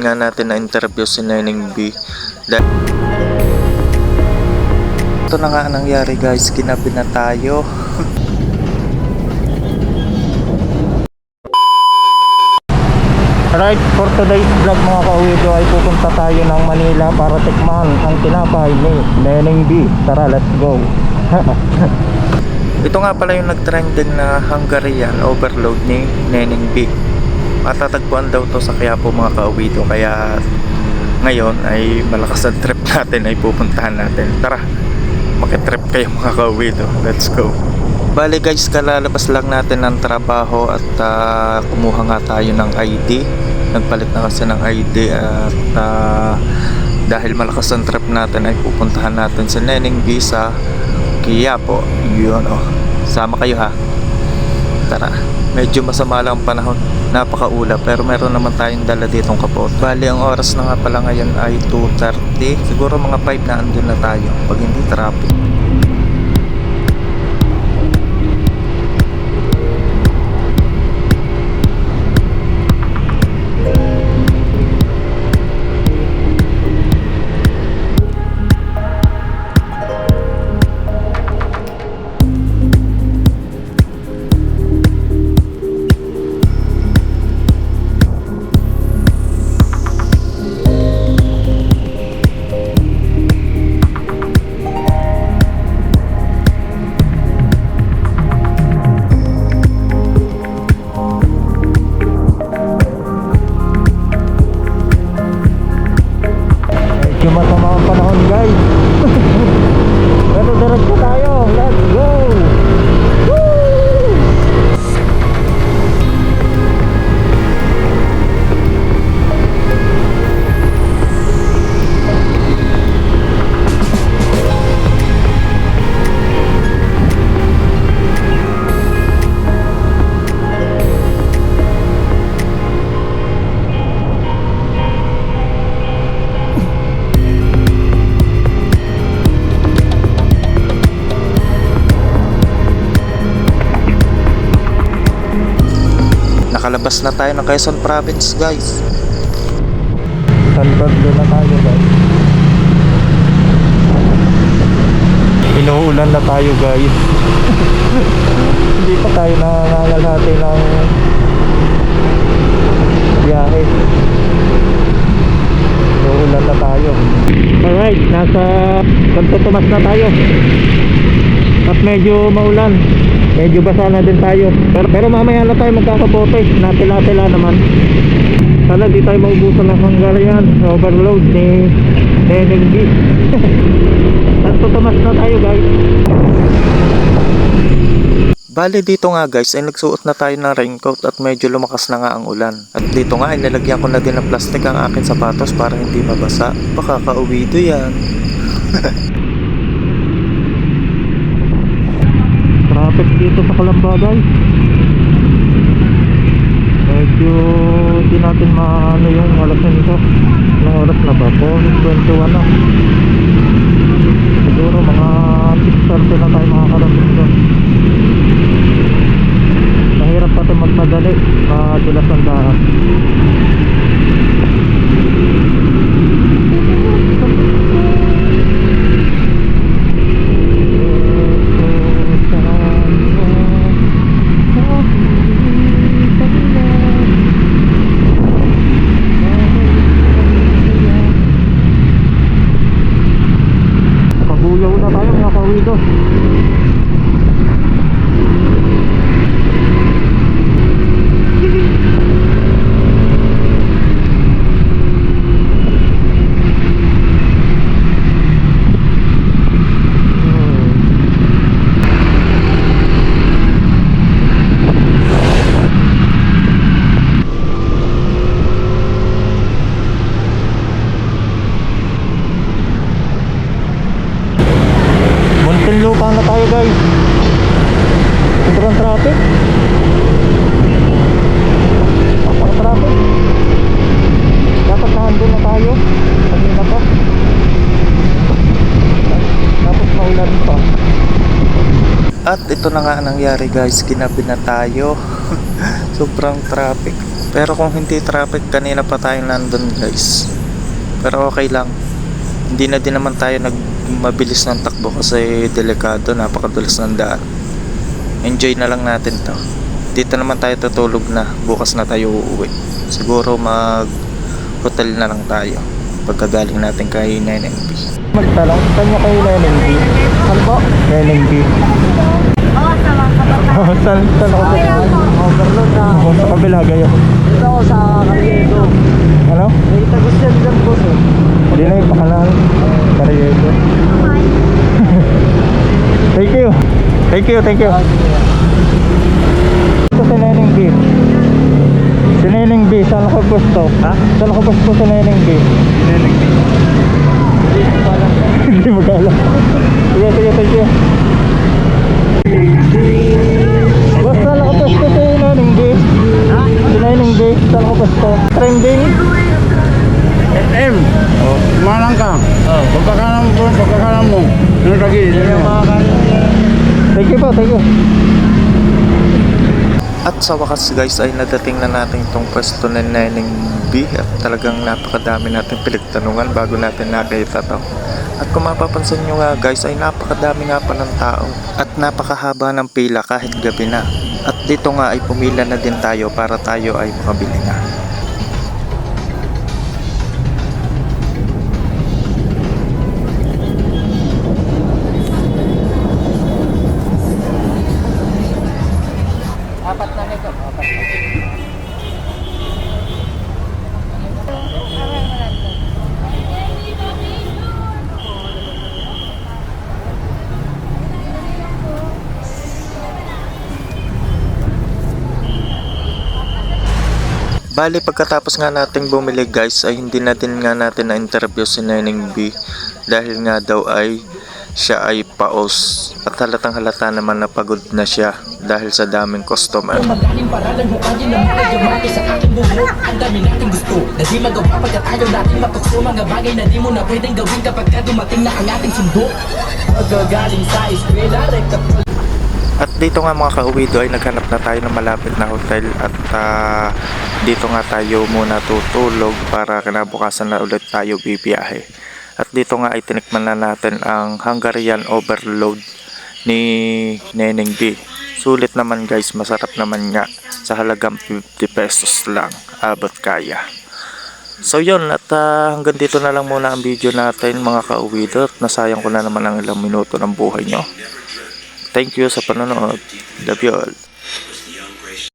nga natin na interview si Neneng B. Ito na nga ang nangyari guys, kinabi na tayo. Alright, for today's vlog mga ka-uwido ay pupunta tayo ng Manila para tikman ang tinapay ni Neneng B. Tara, let's go. Ito nga pala yung nag-trending na Hungarian overload ni Neneng B. Matatagpuan daw to sa Quiapo mga kauwido kaya ngayon ay malakas ang trip natin ay pupuntahan natin. Tara, makitrip kayo mga kauwido. Let's go. Bali guys, kalalabas lang natin ng trabaho at ah, kumuha nga tayo ng ID. Nagpalit na kasi ng ID at ah, dahil malakas ang trip natin ay pupuntahan natin si Neneng B sa Quiapo. Yun oh. Sama kayo ha. Tara. Medyo masama lang ang panahon. Napakaula pero meron naman tayong dala ditong kapot. Bali ang oras na nga pala ngayon ay 2.30. Siguro mga 5 na andun na tayo pag hindi traffic. Nakalabas na tayo ng Quezon Province guys. San Pablo na tayo guys. Inuulan na tayo guys. Hindi pa tayo nangangalhati ng biyahe. Inuulan na tayo. Alright, nasa Santo Tomas na tayo. At medyo maulan. Medyo basa na din tayo. Pero, pero mamaya na tayo magkakabote. Natila-tila naman. Sana di tayo maubusan ng Hungarian overload ni Neneng B. Santo Tomas na tayo guys. Bali dito nga guys ay nagsuot na tayo ng raincoat at medyo lumakas na nga ang ulan. At dito nga ay nilagyan ko na din ng plastic ang akin sapatos para hindi mabasa. Baka kauwido yan. Traffic dito sa Kalamba guys. Medyo hindi natin maano yung oras nito. Anong oras na ba? 4.21 na. Siguro mga 6.30 na tayo makakarating doon. Mahirap pa ito magmadali. Madulas ang daan. Pabuyaw na tayo mga kawido. Muntinlupa na tayo guys. Sobrang traffic. Sobrang traffic. Dapat nandun na tayo. Kanina pa. Tapos maulan pa. At ito na nga ang nangyari guys, kinabi na tayo. Sobrang traffic. Pero kung hindi traffic, kanina pa tayo nandun guys. Pero okay lang. Hindi na din naman tayo nagmabilis ng takbo kasi delikado, napakadulas ng daan. Enjoy na lang natin to. Dito naman tayo tutulog na. Bukas na tayo uuwi. Siguro mag hotel na lang tayo. Pagkagaling natin kay 9NB. Magtanong, saan niya kayo Neneng B? Saan po? Neneng B. Oo, sa mga. Oh, saan, saan ako sa... Overload na. Oh, sa kabila kayo. Dito ako sa Carriedo. Ano? May tagos yan dyan po sir. Hindi na yung pakalang. Karyeto. Thank you. Thank you, thank you. Ito si Neneng B. Si Neneng B, saan ako gusto? Ha? Saan ako gusto si Neneng B? Neneng B. Hindi mo kala. Sige, sige, thank you. Boss, saan ako gusto si Neneng B? Si Neneng B, saan ako gusto? Trending? M. Oh, Malang ka. Oh. Pagkakalam mo, pagkakalam mo. Ano lagi? Thank you po, thank you. At sa wakas guys ay nadating na natin itong pwesto ng Neneng B at talagang napakadami natin pinagtanungan bago natin nakita to. At kung mapapansin nyo nga guys ay napakadami nga pa ng tao at napakahaba ng pila kahit gabi na. At dito nga ay pumila na din tayo para tayo ay makabili na. Bali pagkatapos nga nating bumili guys ay hindi na din nga natin na-interview si Neneng B dahil nga daw ay siya ay paos. At halatang halata naman na pagod na siya dahil sa daming customer. Magaling para lang hukayin ng mga yamaki sa aking buho Ang dami nating gusto na di magawa pagkat ayaw natin matukso Mga bagay na di mo na pwedeng gawin kapag ka dumating na ang ating sundo. Magagaling sa eskwela, rekta At dito nga mga kauwido ay naghanap na tayo ng malapit na hotel at ah, dito nga tayo muna tutulog para kinabukasan na ulit tayo bibiyahe. At dito nga ay tinikman na natin ang Hungarian Overload ni Neneng B. Sulit naman guys, masarap naman nga sa halagang 50 pesos lang. Abot kaya. So yun, at ah, hanggang dito na lang muna ang video natin mga kauwido at nasayang ko na naman ang ilang minuto ng buhay nyo. Thank you sa panonood. Love you.